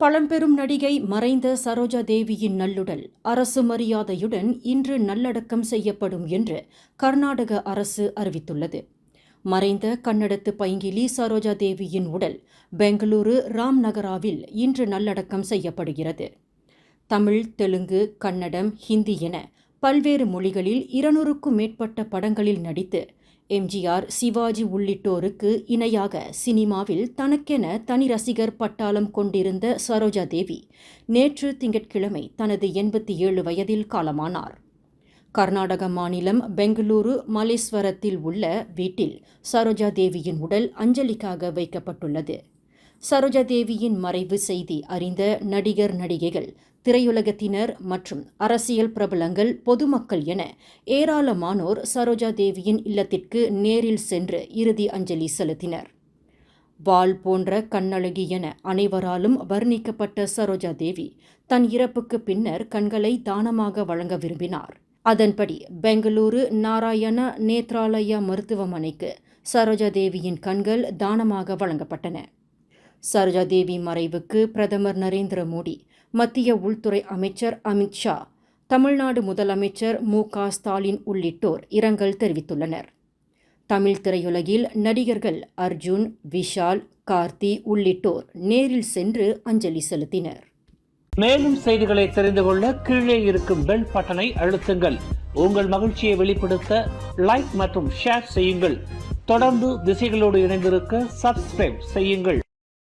பழம்பெரும் நடிகை மறைந்த சரோஜா தேவியின் நல்லுடல் அரசு மரியாதையுடன் இன்று நல்லடக்கம் செய்யப்படும் என்று கர்நாடக அரசு அறிவித்துள்ளது. மறைந்த கன்னடத்து பைங்கிலி சரோஜா தேவியின் உடல் பெங்களூரு ராம்நகராவில் இன்று நல்லடக்கம் செய்யப்படுகிறது. தமிழ் தெலுங்கு கன்னடம் ஹிந்தி என பல்வேறு மொழிகளில் இருநூறுக்கும் மேற்பட்ட படங்களில் நடித்து எம்ஜிஆர் சிவாஜி உள்ளிட்டோருக்கு இணையாக சினிமாவில் தனக்கென தனி ரசிகர் பட்டாளம் கொண்டிருந்த சரோஜா தேவி நேற்று திங்கட்கிழமை தனது எண்பத்தி ஏழு வயதில் காலமானார். கர்நாடக மாநிலம் பெங்களூரு மலேஸ்வரத்தில் உள்ள வீட்டில் சரோஜா தேவியின் உடல் அஞ்சலிக்காக வைக்கப்பட்டுள்ளது. சரோஜா தேவியின் மறைவு செய்தி அறிந்த நடிகர் நடிகைகள் திரையுலகத்தினர் மற்றும் அரசியல் பிரபலங்கள் பொதுமக்கள் என ஏராளமானோர் சரோஜா தேவியின் இல்லத்திற்கு நேரில் சென்று இறுதி அஞ்சலி செலுத்தினர். வாள் போன்ற கண்ணழகி என அனைவராலும் வர்ணிக்கப்பட்ட சரோஜா தேவி தன் இறப்புக்கு பின்னர் கண்களை தானமாக வழங்க விரும்பினார். அதன்படி பெங்களூரு நாராயண நேத்ராலயா மருத்துவமனைக்கு சரோஜா தேவியின் கண்கள் தானமாக வழங்கப்பட்டன. சரோஜா தேவி மறைவுக்கு பிரதமர் நரேந்திர மோடி மத்திய உள்துறை அமைச்சர் அமித் ஷா தமிழ்நாடு முதலமைச்சர் மு க ஸ்டாலின் உள்ளிட்டோர் இரங்கல் தெரிவித்துள்ளனர். தமிழ் திரையுலகில் நடிகர்கள் அர்ஜுன் விஷால் கார்த்தி உள்ளிட்டோர் நேரில் சென்று அஞ்சலி செலுத்தினர். மேலும் செய்திகளை தெரிந்து கொள்ள கீழே இருக்கும் பெல் பட்டனை அழுத்துங்கள். உங்கள் மகிழ்ச்சியை வெளிப்படுத்த லைக் மற்றும் ஷேர் செய்யுங்கள். தொடர்ந்து திசைகளோடு இணைந்திருக்க சப்ஸ்கிரைப் செய்யுங்கள்.